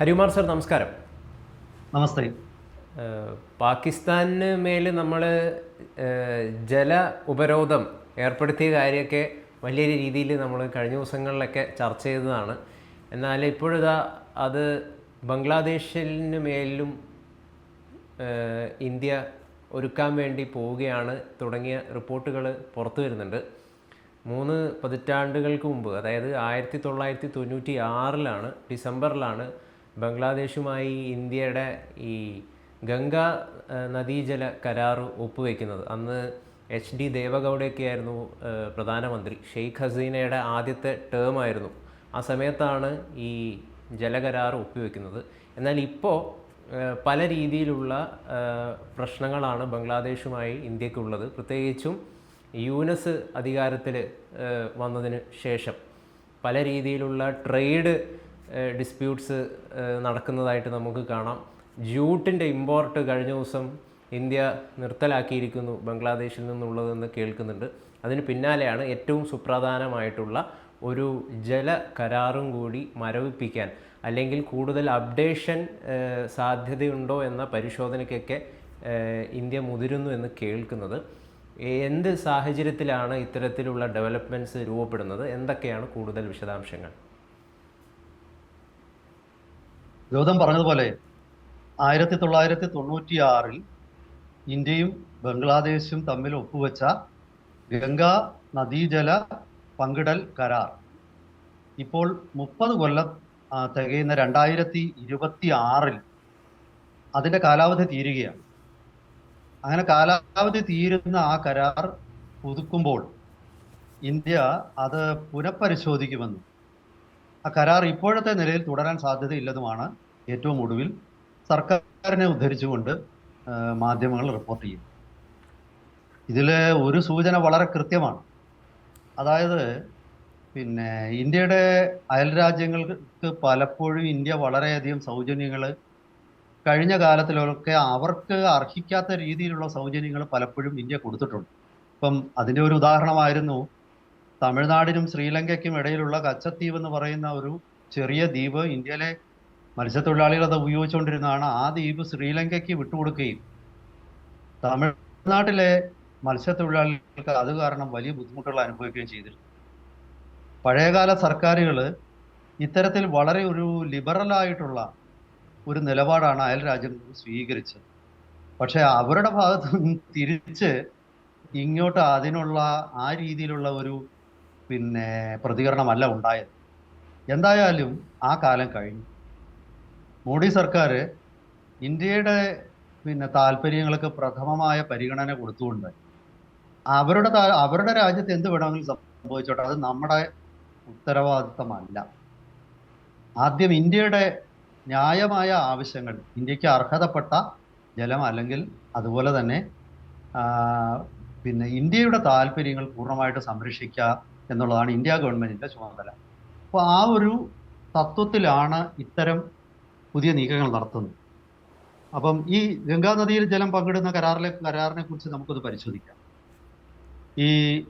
Harikumar sir നമസ്കാരം. നമസ്തേ. പാകിസ്ഥാന് മേൽ നമ്മൾ ജല ഉപരോധം ഏർപ്പെടുത്തിയ കാര്യമൊക്കെ വലിയ രീതിയിൽ നമ്മൾ കഴിഞ്ഞ ദിവസങ്ങളിലൊക്കെ ചർച്ച ചെയ്തതാണ്. എന്നാൽ ഇപ്പോഴിതാ അത് ബംഗ്ലാദേശിന് മേലിലും ഇന്ത്യ ഒരുക്കാൻ വേണ്ടി പോവുകയാണ് തുടങ്ങിയ റിപ്പോർട്ടുകൾ പുറത്തു വരുന്നുണ്ട്. മൂന്ന് പതിറ്റാണ്ടുകൾക്ക് മുമ്പ് അതായത് ആയിരത്തി തൊള്ളായിരത്തി തൊണ്ണൂറ്റി ആറിലാണ് ഡിസംബറിലാണ് ബംഗ്ലാദേശുമായി ഇന്ത്യയുടെ ഈ ഗംഗ നദീജല കരാർ ഒപ്പുവെക്കുന്നത്. അന്ന് എച്ച് ഡി ദേവഗൗഡയൊക്കെ ആയിരുന്നു പ്രധാനമന്ത്രി. ഷെയ്ഖ് ഹസീനയുടെ ആദ്യത്തെ ടേം ആയിരുന്നു ആ സമയത്താണ് ഈ ജലകരാർ ഒപ്പുവെക്കുന്നത്. എന്നാൽ ഇപ്പോൾ പല രീതിയിലുള്ള പ്രശ്നങ്ങളാണ് ബംഗ്ലാദേശുമായി ഇന്ത്യക്കുള്ളത്. പ്രത്യേകിച്ചും യൂനസ് അധികാരത്തിൽ വന്നതിന് ശേഷം പല രീതിയിലുള്ള ട്രേഡ് ഡിസ്പ്യൂട്ട്സ് നടക്കുന്നതായിട്ട് നമുക്ക് കാണാം. ജൂട്ടിന്റെ ഇമ്പോർട്ട് കഴിഞ്ഞ ദിവസം ഇന്ത്യ നിർത്തലാക്കിയിരിക്കുന്നു ബംഗ്ലാദേശിൽ നിന്നുള്ളതെന്ന് കേൾക്കുന്നുണ്ട്. അതിന് പിന്നാലെയാണ് ഏറ്റവും സുപ്രധാനമായിട്ടുള്ള ഒരു ജല കരാറും കൂടി മരവിപ്പിക്കാൻ. അല്ലെങ്കിൽ കൂടുതൽ അപ്ഡേഷൻ സാധ്യതയുണ്ടോ എന്ന പരിശോധനയ്ക്കൊക്കെ ഇന്ത്യ മുതിരുന്നു എന്ന് കേൾക്കുന്നത്. എന്ത് സാഹചര്യത്തിലാണ് ഇത്തരത്തിലുള്ള ഡെവലപ്മെന്റ്സ് രൂപപ്പെടുന്നത്? എന്തൊക്കെയാണ് കൂടുതൽ വിശദാംശങ്ങൾ? ഗൗതം പറഞ്ഞതുപോലെ ആയിരത്തി തൊള്ളായിരത്തി തൊണ്ണൂറ്റി ആറിൽ ഇന്ത്യയും ബംഗ്ലാദേശും തമ്മിൽ ഒപ്പുവെച്ച ഗംഗാ നദീജല പങ്കിടൽ കരാർ. ഇപ്പോൾ മുപ്പത് കൊല്ലം തികയുന്ന രണ്ടായിരത്തി ഇരുപത്തി ആറിൽ അതിന്റെ കാലാവധി തീരുകയാണ്. അങ്ങനെ കാലാവധി തീരുന്ന ആ കരാർ പുതുക്കുമ്പോൾ ഇന്ത്യ അത് പുനഃപരിശോധിക്കുമെന്നും ആ കരാർ ഇപ്പോഴത്തെ നിലയിൽ തുടരാൻ സാധ്യതയില്ലെന്നുമാണ് ഏറ്റവും ഒടുവിൽ സർക്കാരിനെ ഉദ്ധരിച്ചുകൊണ്ട് മാധ്യമങ്ങൾ റിപ്പോർട്ട് ചെയ്യുന്നത്. ഇതിൽ ഒരു സൂചന വളരെ കൃത്യമാണ്. അതായത് പിന്നെ ഇന്ത്യയുടെ അയൽ രാജ്യങ്ങൾക്ക് പലപ്പോഴും ഇന്ത്യ വളരെയധികം സൗജന്യങ്ങൾ കഴിഞ്ഞ കാലത്തിലൊക്കെ അവർക്ക് അർഹിക്കാത്ത രീതിയിലുള്ള സൗജന്യങ്ങൾ പലപ്പോഴും ഇന്ത്യ കൊടുത്തിട്ടുണ്ട്. ഇപ്പം അതിന്റെ ഒരു ഉദാഹരണമായിരുന്നു തമിഴ്നാടിനും ശ്രീലങ്കയ്ക്കും ഇടയിലുള്ള കച്ചദ്വീപ് എന്ന് പറയുന്ന ഒരു ചെറിയ ദ്വീപ് ഇന്ത്യയിലെ മത്സ്യത്തൊഴിലാളികൾ അത് ഉപയോഗിച്ചുകൊണ്ടിരുന്നതാണ്. ആ ദ്വീപ് ശ്രീലങ്കയ്ക്ക് വിട്ടുകൊടുക്കുകയും തമിഴ്നാട്ടിലെ മത്സ്യത്തൊഴിലാളികൾക്ക് അത് കാരണം വലിയ ബുദ്ധിമുട്ടുകൾ അനുഭവിക്കുകയും ചെയ്തിരുന്നു. പഴയകാല സർക്കാരുകൾ ഇത്തരത്തിൽ വളരെ ഒരു ലിബറൽ ആയിട്ടുള്ള ഒരു നിലപാടാണ് അയൽ രാജ്യം സ്വീകരിച്ചത്. പക്ഷേ അവരുടെ ഭാഗത്ത് നിന്ന് തിരിച്ച് ഇങ്ങോട്ട് അതിനുള്ള ആ രീതിയിലുള്ള ഒരു പിന്നെ പ്രതികരണമല്ല ഉണ്ടായത്. എന്തായാലും ആ കാലം കഴിഞ്ഞു. മോഡി സർക്കാർ ഇന്ത്യയുടെ പിന്നെ താല്പര്യങ്ങൾക്ക് പ്രഥമമായ പരിഗണന കൊടുത്തുകൊണ്ട് അവരുടെ അവരുടെ രാജ്യത്ത് എന്ത് വേണമെങ്കിലും സംഭവിച്ചോട്ടെ അത് നമ്മുടെ ഉത്തരവാദിത്തമല്ല. ആദ്യം ഇന്ത്യയുടെ ന്യായമായ ആവശ്യങ്ങൾ ഇന്ത്യയ്ക്ക് അർഹതപ്പെട്ട ജലം അല്ലെങ്കിൽ അതുപോലെ തന്നെ പിന്നെ ഇന്ത്യയുടെ താല്പര്യങ്ങൾ പൂർണമായിട്ട് സംരക്ഷിക്കുക എന്നുള്ളതാണ് ഇന്ത്യ ഗവൺമെന്റിന്റെ ചുമതല. അപ്പോൾ ആ ഒരു തത്വത്തിലാണ് ഇത്തരം പുതിയ നീക്കങ്ങൾ നടത്തുന്നത്. അപ്പം ഈ ഗംഗാ നദിയിൽ ജലം പങ്കിടുന്ന കരാറിലെ കരാറിനെ കുറിച്ച് നമുക്കത് പരിശോധിക്കാം. ഈ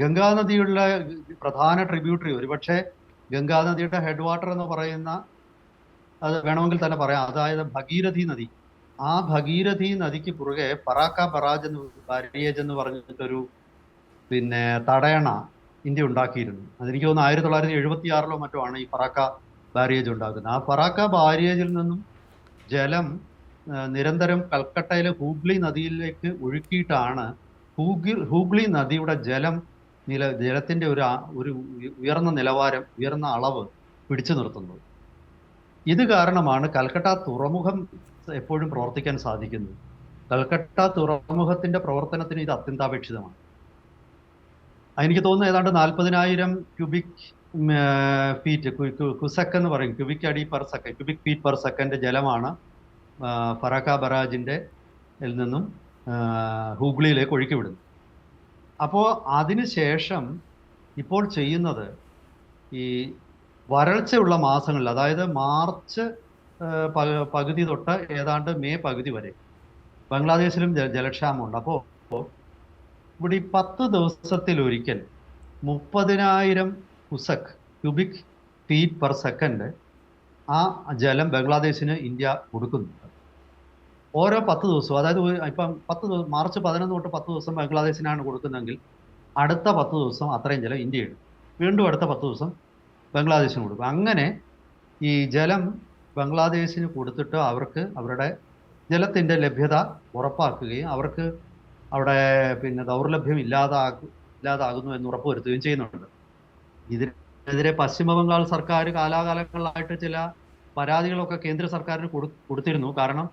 ഗംഗാ നദിയുള്ള പ്രധാന ട്രിബ്യൂട്ടറി ഒരുപക്ഷെ ഗംഗാ നദിയുടെ ഹെഡ് വാട്ടർ എന്ന് പറയുന്ന അത് വേണമെങ്കിൽ തന്നെ പറയാം. അതായത് ഭഗീരഥി നദി. ആ ഭഗീരഥി നദിക്ക് പുറകെ പറാക്ക ബറാജ് എന്ന് ബാരിയേജ് എന്ന് പറഞ്ഞിട്ടൊരു പിന്നെ തടയണ ഇന്ത്യ ഉണ്ടാക്കിയിരുന്നു. അതെനിക്ക് തോന്നുന്നു ആയിരത്തി തൊള്ളായിരത്തി എഴുപത്തി ആറിലോ മറ്റോ ആണ് ഈ പറാക്ക ബാരിയേജ് ഉണ്ടാക്കുന്നത്. ആ പറാക്ക ബാരിയേജിൽ നിന്നും ജലം നിരന്തരം കൽക്കട്ടയിലെ ഹൂഗ്ലി നദിയിലേക്ക് ഒഴുക്കിയിട്ടാണ് ഹൂഗ്ലി ഹൂഗ്ലി നദിയുടെ ജലം നില ജലത്തിന്റെ ഒരു ഒരു ഉയർന്ന നിലവാരം ഉയർന്ന അളവ് പിടിച്ചു നിർത്തുന്നത്. ഇത് കാരണമാണ് കൽക്കട്ട തുറമുഖം എപ്പോഴും പ്രവർത്തിക്കാൻ സാധിക്കുന്നത്. കൽക്കട്ട തുറമുഖത്തിന്റെ പ്രവർത്തനത്തിന് ഇത് അത്യന്താപേക്ഷിതമാണ്. എനിക്ക് തോന്നുന്നു ഏതാണ്ട് നാൽപ്പതിനായിരം ക്യൂബിക് ഫീറ്റ് കുസക്ക് എന്ന് പറയും. ക്യൂബിക് അടി per second cubic feet per second ജലമാണ് ഫറാക്ക ബറാജിന്റെ നിന്നും ഹൂഗ്ലിയിലേക്ക് ഒഴുക്കി വിടുന്നു അപ്പോൾ അതിനുശേഷം ഇപ്പോൾ ചെയ്യുന്നത് ഈ വരൾച്ചയുള്ള മാസങ്ങളിൽ അതായത് മാർച്ച് പകുതി തൊട്ട് ഏതാണ്ട് മെയ് പകുതി വരെ ബംഗ്ലാദേശിലും ജലക്ഷാമമുണ്ട്. അപ്പോൾ ഇവിടെ ഈ പത്ത് ദിവസത്തിലൊരിക്കൽ മുപ്പതിനായിരം cusec cubic feet per second ആ ജലം ബംഗ്ലാദേശിന് ഇന്ത്യ കൊടുക്കുന്നുണ്ട് ഓരോ പത്ത് ദിവസവും അതായത് ഇപ്പം പത്ത് ദിവസം മാർച്ച് പതിനൊന്ന് തൊട്ട് പത്ത് ദിവസം ബംഗ്ലാദേശിനാണ് കൊടുക്കുന്നതെങ്കിൽ അടുത്ത പത്ത് ദിവസം അത്രയും ജലം ഇന്ത്യ എടുക്കും. വീണ്ടും അടുത്ത പത്ത് ദിവസം ബംഗ്ലാദേശിന് കൊടുക്കും. അങ്ങനെ ഈ ജലം ബംഗ്ലാദേശിന് കൊടുത്തിട്ട് അവർക്ക് അവരുടെ ജലത്തിന്റെ ലഭ്യത ഉറപ്പാക്കുകയും അവർക്ക് അവിടെ പിന്നെ ദൗർലഭ്യം ഇല്ലാതാകും ഇല്ലാതാകുന്നു എന്ന് ഉറപ്പുവരുത്തുകയും ചെയ്യുന്നുണ്ട്. ഇതിനെതിരെ പശ്ചിമ ബംഗാൾ സർക്കാർ കാലാകാലങ്ങളിലായിട്ട് ചില പരാതികളൊക്കെ കേന്ദ്ര സർക്കാരിന് കൊടു കൊടുത്തിരുന്നു. കാരണം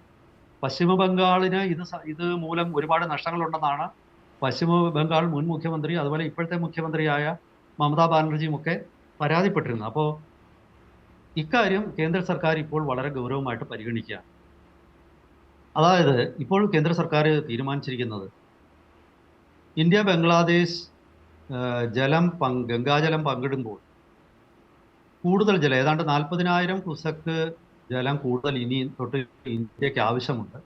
പശ്ചിമ ബംഗാളിന് ഇത് ഇത് മൂലം ഒരുപാട് നഷ്ടങ്ങളുണ്ടെന്നാണ് പശ്ചിമ ബംഗാൾ മുൻ മുഖ്യമന്ത്രി അതുപോലെ ഇപ്പോഴത്തെ മുഖ്യമന്ത്രിയായ മമതാ ബാനർജിയും ഒക്കെ പരാതിപ്പെട്ടിരുന്നു അപ്പോൾ ഇക്കാര്യം കേന്ദ്ര സർക്കാർ ഇപ്പോൾ വളരെ ഗൗരവമായിട്ട് പരിഗണിക്കുക അതായത് ഇപ്പോൾ കേന്ദ്ര സർക്കാർ തീരുമാനിച്ചിരിക്കുന്നത് ഇന്ത്യ ബംഗ്ലാദേശ് ജലം പങ്ക് ഗംഗാജലം പങ്കിടുമ്പോൾ കൂടുതൽ ജലം ഏതാണ്ട് നാൽപ്പതിനായിരം കുസക്ക് ജലം കൂടുതൽ ഇനി തൊട്ട് ഇന്ത്യയ്ക്ക് ആവശ്യമുണ്ട്.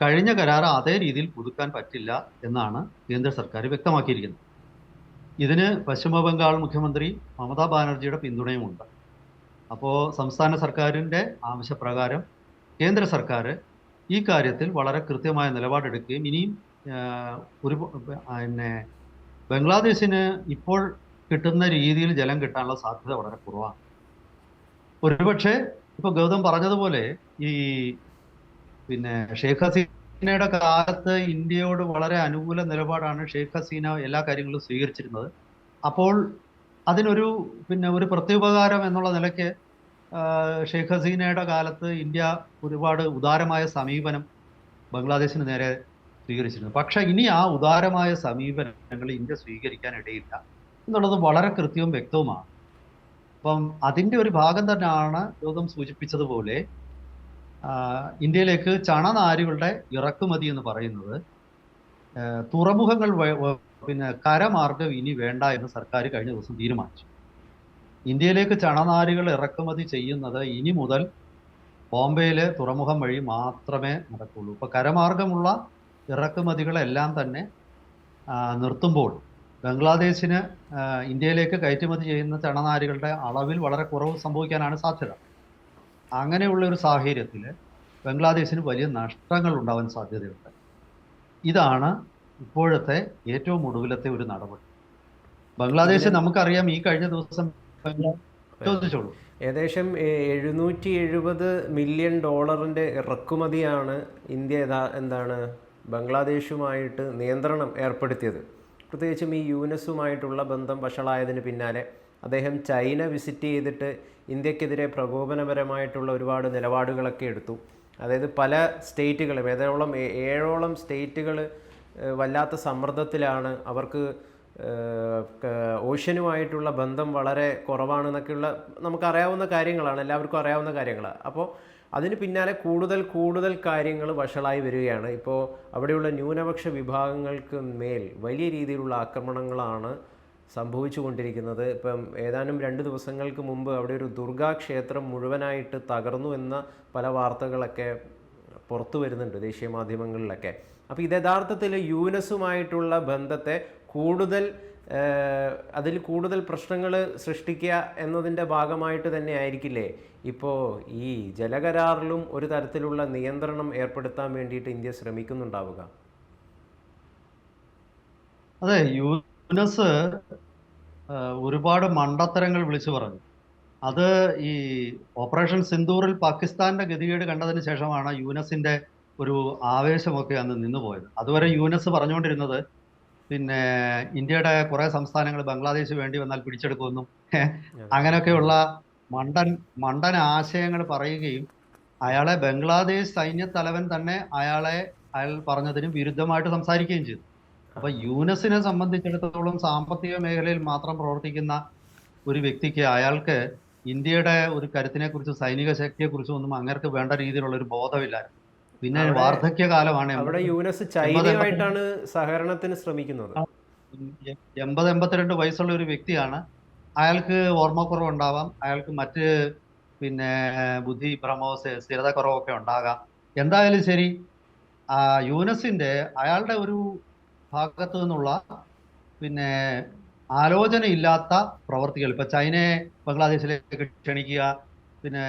കഴിഞ്ഞ കരാർ അതേ രീതിയിൽ പുതുക്കാൻ പറ്റില്ല എന്നാണ് കേന്ദ്ര സർക്കാർ വ്യക്തമാക്കിയിരിക്കുന്നത്. ഇതിന് പശ്ചിമ ബംഗാൾ മുഖ്യമന്ത്രി മമതാ ബാനർജിയുടെ പിന്തുണയുമുണ്ട്. അപ്പോൾ സംസ്ഥാന സർക്കാരിന്റെ ആവശ്യപ്രകാരം കേന്ദ്ര സർക്കാർ ഈ കാര്യത്തിൽ വളരെ കൃത്യമായ നിലപാടെടുക്കുകയും ഇനിയും ഒരു പിന്നെ ബംഗ്ലാദേശിന് ഇപ്പോൾ കിട്ടുന്ന രീതിയിൽ ജലം കിട്ടാനുള്ള സാധ്യത വളരെ കുറവാണ്. ഒരുപക്ഷെ ഇപ്പൊ ഗൗതം പറഞ്ഞതുപോലെ ഈ പിന്നെ ഷെയ്ഖ് ഹസീനയുടെ കാലത്ത് ഇന്ത്യയോട് വളരെ അനുകൂല നിലപാടാണ് ഷെയ്ഖ് ഹസീന എല്ലാ കാര്യങ്ങളും സ്വീകരിച്ചിരുന്നത്. അപ്പോൾ അതിനൊരു പിന്നെ ഒരു പ്രത്യുപകാരം എന്നുള്ള നിലയ്ക്ക് ഷെയ്ഖ് ഹസീനയുടെ കാലത്ത് ഇന്ത്യ ഒരുപാട് ഉദാരമായ സമീപനം ബംഗ്ലാദേശിന് നേരെ സ്വീകരിച്ചിരുന്നു. പക്ഷേ ഇനി ആ ഉദാരമായ സമീപനങ്ങൾ ഇന്ത്യ സ്വീകരിക്കാൻ ഇടയില്ല എന്നുള്ളത് വളരെ കൃത്യവും വ്യക്തവുമാണ്. അപ്പം അതിന്റെ ഒരു ഭാഗം തന്നെയാണ് യോഗം സൂചിപ്പിച്ചതുപോലെ ഇന്ത്യയിലേക്ക് ചണനാരുകളുടെ ഇറക്കുമതി എന്ന് പറയുന്നത് തുറമുഖങ്ങൾ പിന്നെ കരമാർഗം ഇനി വേണ്ട എന്ന് സർക്കാർ കഴിഞ്ഞ ദിവസം തീരുമാനിച്ചു. ഇന്ത്യയിലേക്ക് ചണനാരുകൾ ഇറക്കുമതി ചെയ്യുന്നത് ഇനി മുതൽ ബോംബെയിലെ തുറമുഖം വഴി മാത്രമേ നടക്കുള്ളൂ. ഇപ്പൊ കരമാർഗമുള്ള ഇറക്കുമതികളെല്ലാം തന്നെ നിർത്തുമ്പോൾ ബംഗ്ലാദേശിന് ഇന്ത്യയിലേക്ക് കയറ്റുമതി ചെയ്യുന്ന ചണനാരുകളുടെ അളവിൽ വളരെ കുറവ് സംഭവിക്കാനാണ് സാധ്യത. അങ്ങനെയുള്ള ഒരു സാഹചര്യത്തിൽ ബംഗ്ലാദേശിന് വലിയ നഷ്ടങ്ങൾ ഉണ്ടാവാൻ സാധ്യതയുണ്ട്. ഇതാണ് ഇപ്പോഴത്തെ ഏറ്റവും ഒടുവിലത്തെ ഒരു നടപടി. ബംഗ്ലാദേശ് നമുക്കറിയാം ഈ കഴിഞ്ഞ ദിവസം ചോദിച്ചോളൂ. ഏകദേശം എഴുന്നൂറ്റി എഴുപത് മില്യൺ ഡോളറിന്റെ ഇറക്കുമതിയാണ് ഇന്ത്യ എന്താണ് ബംഗ്ലാദേശുമായിട്ട് നിയന്ത്രണം ഏർപ്പെടുത്തിയത്. പ്രത്യേകിച്ചും ഈ യുനെസുമായിട്ടുള്ള ബന്ധം വഷളായതിന് പിന്നാലെ അദ്ദേഹം ചൈന വിസിറ്റ് ചെയ്തിട്ട് ഇന്ത്യക്കെതിരെ പ്രകോപനപരമായിട്ടുള്ള ഒരുപാട് നിലപാടുകളൊക്കെ എടുത്തു. അതായത് പല സ്റ്റേറ്റുകളും ഏതോളം ഏഴോളം സ്റ്റേറ്റുകൾ വല്ലാത്ത സമ്മർദ്ദത്തിലാണ് അവർക്ക് ഓഷ്യനുമായിട്ടുള്ള ബന്ധം വളരെ കുറവാണെന്നൊക്കെയുള്ള നമുക്കറിയാവുന്ന കാര്യങ്ങളാണ് എല്ലാവർക്കും അറിയാവുന്ന കാര്യങ്ങളാണ്. അപ്പോൾ അതിന് പിന്നാലെ കൂടുതൽ കൂടുതൽ കാര്യങ്ങൾ വഷളായി വരികയാണ്. ഇപ്പോൾ അവിടെയുള്ള ന്യൂനപക്ഷ വിഭാഗങ്ങൾക്ക് മേൽ വലിയ രീതിയിലുള്ള ആക്രമണങ്ങളാണ് സംഭവിച്ചുകൊണ്ടിരിക്കുന്നത്. ഇപ്പം ഏതാനും രണ്ട് ദിവസങ്ങൾക്ക് മുമ്പ് അവിടെ ഒരു ദുർഗാ ക്ഷേത്രം മുഴുവനായിട്ട് തകർന്നു എന്ന പല വാർത്തകളൊക്കെ പുറത്തു വരുന്നുണ്ട് ദേശീയ മാധ്യമങ്ങളിലൊക്കെ. അപ്പോൾ ഇത് യഥാർത്ഥത്തിൽ യൂനസുമായിട്ടുള്ള ബന്ധത്തെ കൂടുതൽ അതിൽ കൂടുതൽ പ്രശ്നങ്ങൾ സൃഷ്ടിക്കുക എന്നതിന്റെ ഭാഗമായിട്ട് തന്നെ ആയിരിക്കില്ലേ? ഇപ്പോൾ ഈ ജലകരാറിലും ഒരു തരത്തിലുള്ള നിയന്ത്രണം ഏർപ്പെടുത്താൻ വേണ്ടിയിട്ട് ഇന്ത്യ ശ്രമിക്കുന്നുണ്ടാവുക. അതെ യൂനസ് ഒരുപാട് മണ്ടത്തരങ്ങൾ വിളിച്ചു പറഞ്ഞു. അത് ഈ ഓപ്പറേഷൻ സിന്ദൂറിൽ പാകിസ്ഥാന്റെ ഗതികേട് കണ്ടതിന് ശേഷമാണ് യൂനസിന്റെ ഒരു ആവേശമൊക്കെ അന്ന് നിന്നുപോയത്. അതുവരെ യൂനസ് പറഞ്ഞുകൊണ്ടിരുന്നത് പിന്നെ ഇന്ത്യയുടെ കുറെ സംസ്ഥാനങ്ങൾ ബംഗ്ലാദേശ് വേണ്ടി വന്നാൽ പിടിച്ചെടുക്കുമെന്നും അങ്ങനെയൊക്കെയുള്ള മണ്ടൻ മണ്ടൻ ആശയങ്ങൾ പറയുകയും അയാളെ ബംഗ്ലാദേശ് സൈന്യ തലവൻ തന്നെ അയാളെ അയാൾ പറഞ്ഞതിന് വിരുദ്ധമായിട്ട് സംസാരിക്കുകയും ചെയ്തു. അപ്പൊ യൂനസിനെ സംബന്ധിച്ചിടത്തോളം സാമ്പത്തിക മേഖലയിൽ മാത്രം പ്രവർത്തിക്കുന്ന ഒരു വ്യക്തിക്ക് അയാൾക്ക് ഇന്ത്യയുടെ ഒരു കരുത്തിനെ കുറിച്ചും സൈനിക ശക്തിയെ കുറിച്ചും ഒന്നും അങ്ങേർക്ക് വേണ്ട രീതിയിലുള്ള ഒരു ബോധമില്ലായിരുന്നു. പിന്നെ വാർദ്ധക്യ വാർദ്ധക്യകാലമാണ്. അവിടെ യൂനസ് ചൈനയുമായിട്ടാണ് സഹകരണത്തിന് ശ്രമിക്കുന്നത്. എൺപത് എൺപത്തിരണ്ട് വയസ്സുള്ള ഒരു വ്യക്തിയാണ്. അയാൾക്ക് ഓർമ്മക്കുറവ് ഉണ്ടാവാം അയാൾക്ക് മറ്റ് പിന്നെ ബുദ്ധി ഭ്രമോ സ്ഥിരത കുറവൊക്കെ ഉണ്ടാകാം. എന്തായാലും ശരി ആ യൂനസിന്റെ അയാളുടെ ഒരു ഭാഗത്തു നിന്നുള്ള പിന്നെ ആലോചനയില്ലാത്ത പ്രവർത്തികൾ. ഇപ്പൊ ചൈനയെ ബംഗ്ലാദേശിലേക്ക് ക്ഷണിക്കുക പിന്നെ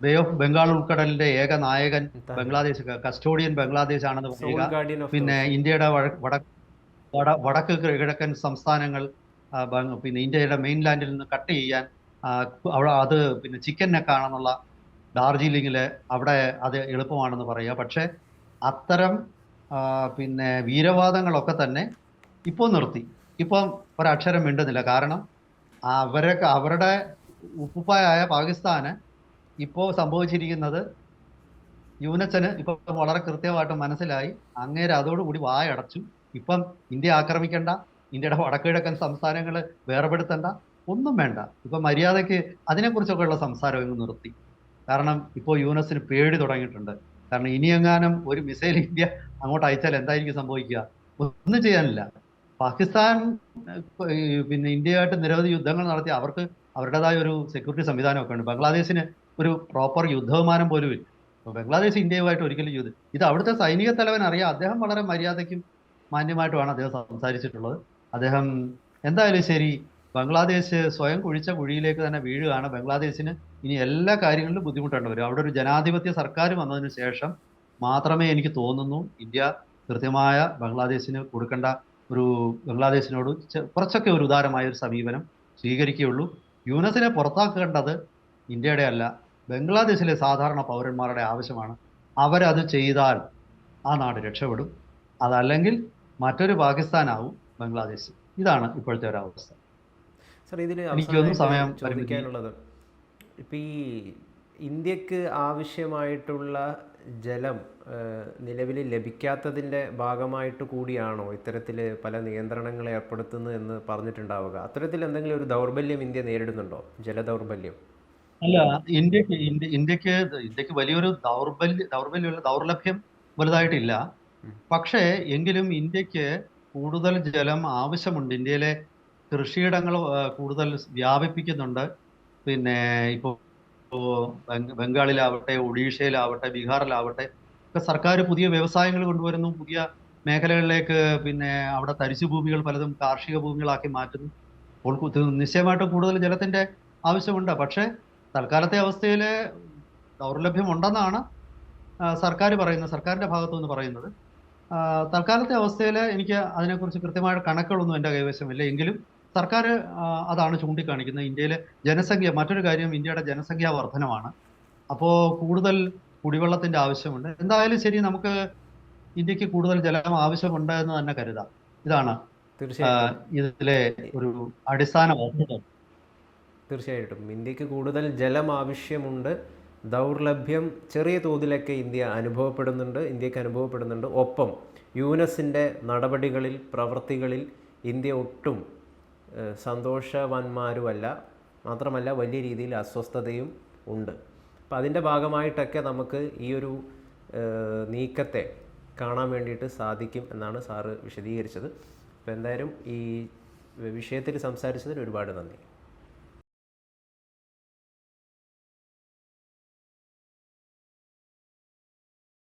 ബേ ഓഫ് ബംഗാൾ ഉൾക്കടലിന്റെ ഏക നായകൻ ബംഗ്ലാദേശ് കസ്റ്റോഡിയൻ ബംഗ്ലാദേശ് ആണെന്ന് പറയുക. പിന്നെ ഇന്ത്യയുടെ വട- വട- വടക്ക് കിഴക്കൻ സംസ്ഥാനങ്ങൾ പിന്നെ ഇന്ത്യയുടെ മെയിൻലാൻഡിൽ നിന്ന് കട്ട് ചെയ്യാൻ അവിടെ അത് പിന്നെ ചിക്കൻ നെക്കാണെന്നുള്ള ഡാർജിലിംഗിൽ അവിടെ അത് എളുപ്പമാണെന്ന് പറയുക. പക്ഷെ അത്തരം പിന്നെ വീരവാദങ്ങളൊക്കെ തന്നെ ഇപ്പോൾ നിർത്തി. ഇപ്പം ഒരക്ഷരം മിണ്ടുന്നില്ല. കാരണം അവരൊക്കെ അവരുടെ ഉപ്പുപ്പായ പാകിസ്ഥാന് ഇപ്പോൾ സംഭവിച്ചിരിക്കുന്നത് യൂനച്ചന് ഇപ്പോൾ വളരെ കൃത്യമായിട്ട് മനസ്സിലായി. അങ്ങേര് അതോടുകൂടി വായടച്ചു ഇപ്പം ഇന്ത്യ ആക്രമിക്കേണ്ട. ഇന്ത്യയുടെ വടക്കിഴക്കൻ സംസ്ഥാനങ്ങൾ വേർപെടുത്തേണ്ട. ഒന്നും വേണ്ട. ഇപ്പൊ മര്യാദയ്ക്ക് അതിനെക്കുറിച്ചൊക്കെ ഉള്ള സംസാരം ഇങ്ങ് നിർത്തി. കാരണം ഇപ്പോൾ യൂനസിന് പേടി തുടങ്ങിയിട്ടുണ്ട്. കാരണം ഇനിയെങ്ങാനും ഒരു മിസൈൽ ഇന്ത്യ അങ്ങോട്ട് അയച്ചാൽ എന്തായിരിക്കും സംഭവിക്കുക? ഒന്നും ചെയ്യാനില്ല. പാകിസ്ഥാൻ പിന്നെ ഇന്ത്യയായിട്ട് നിരവധി യുദ്ധങ്ങൾ നടത്തി അവർക്ക് അവരുടേതായ ഒരു സെക്യൂരിറ്റി സംവിധാനമൊക്കെ ഉണ്ട്. ബംഗ്ലാദേശിന് ഒരു പ്രോപ്പർ യുദ്ധവിമാനം പോലും ഇല്ല. ബംഗ്ലാദേശ് ഇന്ത്യയുമായിട്ട് ഒരിക്കലും യുദ്ധം ഇത് അവിടുത്തെ സൈനിക തലവൻ അറിയാം. അദ്ദേഹം വളരെ മര്യാദയ്ക്കും മാന്യമായിട്ടുമാണ് അദ്ദേഹം സംസാരിച്ചിട്ടുള്ളത്. അദ്ദേഹം എന്തായാലും ശരി ബംഗ്ലാദേശ് സ്വയം കുഴിച്ച കുഴിയിലേക്ക് തന്നെ വീഴുകയാണ്. ബംഗ്ലാദേശിന് ഇനി എല്ലാ കാര്യങ്ങളിലും ബുദ്ധിമുട്ടേണ്ടി വരും. അവിടെ ഒരു ജനാധിപത്യ സർക്കാർ വന്നതിന് ശേഷം മാത്രമേ എനിക്ക് തോന്നുന്നു ഇന്ത്യ കൃത്യമായ ബംഗ്ലാദേശിന് കൊടുക്കേണ്ട ഒരു ബംഗ്ലാദേശിനോട് കുറച്ചൊക്കെ ഒരു ഉദാരമായ ഒരു സമീപനം സ്വീകരിക്കുകയുള്ളൂ. യൂനസിനെ പുറത്താക്കേണ്ടത് ഇന്ത്യയുടെ അല്ല. ബംഗ്ലാദേശിലെ സാധാരണ പൗരന്മാരുടെ ആവശ്യമാണ്. അവരത് ചെയ്താൽ ആ നാട് രക്ഷപ്പെടും. അതല്ലെങ്കിൽ മറ്റൊരു പാകിസ്ഥാനാവും ബംഗ്ലാദേശ് ഇതാണ് ഇപ്പോഴത്തെ ഒരു അവസ്ഥ. സർ ഇതിൽ എനിക്കൊന്നും സമയം ചോദിക്കാനുള്ളത് ഇപ്പം ഈ ഇന്ത്യയ്ക്ക് ആവശ്യമായിട്ടുള്ള ജലം നിലവിൽ ലഭിക്കാത്തതിന്റെ ഭാഗമായിട്ട് കൂടിയാണോ ഇത്തരത്തിൽ പല നിയന്ത്രണങ്ങൾ ഏർപ്പെടുത്തുന്നത് എന്ന് പറഞ്ഞിട്ടുണ്ടാവുക? അത്തരത്തിൽ എന്തെങ്കിലും ഒരു ദൗർബല്യം ഇന്ത്യ നേരിടുന്നുണ്ടോ? ജലദൗർബല്യം? അല്ല ഇന്ത്യയ്ക്ക് ഇന്ത്യ ഇന്ത്യയ്ക്ക് ഇന്ത്യയ്ക്ക് വലിയൊരു ദൗർബല്യ ദൗർബല്യമല്ല ദൗർലഭ്യം വലുതായിട്ടില്ല. പക്ഷേ എങ്കിലും ഇന്ത്യയ്ക്ക് കൂടുതൽ ജലം ആവശ്യമുണ്ട്. ഇന്ത്യയിലെ കൃഷിയിടങ്ങൾ കൂടുതൽ വ്യാപിപ്പിക്കുന്നുണ്ട്. പിന്നെ ഇപ്പോൾ ബംഗാളിലാവട്ടെ ഒഡീഷയിലാവട്ടെ ബീഹാറിലാവട്ടെ ഒക്കെ സർക്കാർ പുതിയ വ്യവസായങ്ങൾ കൊണ്ടുവരുന്നു. പുതിയ മേഖലകളിലേക്ക് പിന്നെ അവിടെ തരിശു ഭൂമികൾ പലതും കാർഷിക ഭൂമികളാക്കി മാറ്റുന്നു. അപ്പോൾ നിശ്ചയമായിട്ടും കൂടുതൽ ജലത്തിന്റെ ആവശ്യമുണ്ട്. പക്ഷേ തൽക്കാലത്തെ അവസ്ഥയിൽ ദൗർലഭ്യം ഉണ്ടെന്നാണ് സർക്കാർ പറയുന്നത് സർക്കാരിന്റെ ഭാഗത്തു നിന്ന് പറയുന്നത് തൽക്കാലത്തെ അവസ്ഥയിൽ എനിക്ക് അതിനെക്കുറിച്ച് കൃത്യമായ കണക്കുകളൊന്നും എന്റെ കൈവശമില്ല. എങ്കിലും സർക്കാർ അതാണ് ചൂണ്ടിക്കാണിക്കുന്നത്. ഇന്ത്യയിലെ ജനസംഖ്യ മറ്റൊരു കാര്യം ഇന്ത്യയുടെ ജനസംഖ്യാ വർധനമാണ്. അപ്പോൾ കൂടുതൽ കുടിവെള്ളത്തിന്റെ ആവശ്യമുണ്ട്. എന്തായാലും ശരി നമുക്ക് ഇന്ത്യയ്ക്ക് കൂടുതൽ ജലം ആവശ്യമുണ്ട് എന്ന് തന്നെ കരുതാം. ഇതാണ് ഇതിലെ ഒരു അടിസ്ഥാന വസ്തുത തീർച്ചയായിട്ടും. ഇന്ത്യയ്ക്ക് കൂടുതൽ ജലം ആവശ്യമുണ്ട്. ദൗർലഭ്യം ചെറിയ തോതിലൊക്കെ ഇന്ത്യ അനുഭവപ്പെടുന്നുണ്ട് ഇന്ത്യയ്ക്ക് അനുഭവപ്പെടുന്നുണ്ട്. ഒപ്പം യൂനസിന്റെ നടപടികളിൽ പ്രവൃത്തികളിൽ ഇന്ത്യ ഒട്ടും സന്തോഷവാന്മാരുമല്ല. മാത്രമല്ല വലിയ രീതിയിൽ അസ്വസ്ഥതയും ഉണ്ട്. അപ്പം അതിന്റെ ഭാഗമായിട്ടൊക്കെ നമുക്ക് ഈ ഒരു നീക്കത്തെ കാണാൻ വേണ്ടിയിട്ട് സാധിക്കും എന്നാണ് സാറ് വിശദീകരിച്ചത്. അപ്പോൾ എന്തായാലും ഈ വിഷയത്തിൽ സംസാരിച്ചതിന് ഒരുപാട് നന്ദി.